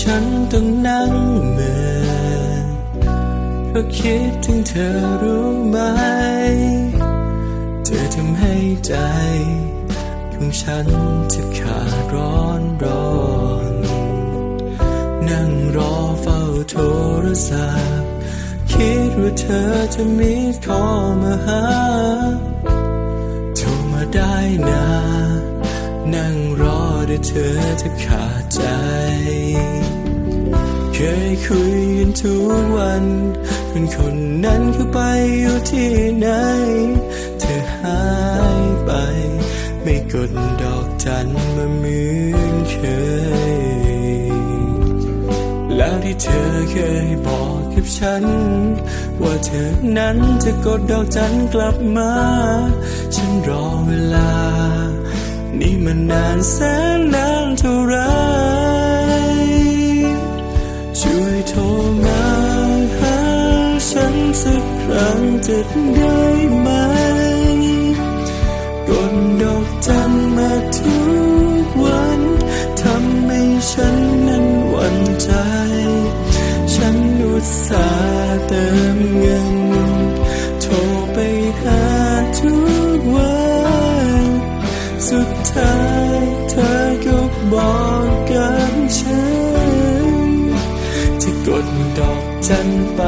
ฉันต้องนั่งเมื่อเพราะคิดถึงเธอรู้ไหม เธอทำให้ใจของฉันจะขาดร้อนร้อนนั่งรอเฝ้าโทรศัพท์ คิดว่าเธอจะมีคอมาหาโทรมาได้นะนั่ นั่งรอเดี๋ยวเธอจะขาดใจ เคยคุยกันทุกวันคนคนนั้นเขาไปอยู่ที่ไหน เธอหายไป ไม่กดดอกจันมาเหมือนเคย แล้วที่เธอเคยบอกกับฉัน ว่าเธอนั้นจะกดดอกจันกลับมา ฉันรอเวลา แสนนานเท่าไรช่วยโทรมาหาฉันสักครั้งจะได้ไหมกดดอกจันมาทุกวันทำให้ฉันนั้นหวั่นใจ ฉันอุตส่าห์เติมเงิน โทรไปหาทุกวันสุดท้าย บอกกับฉัน จะกดดอกจันไป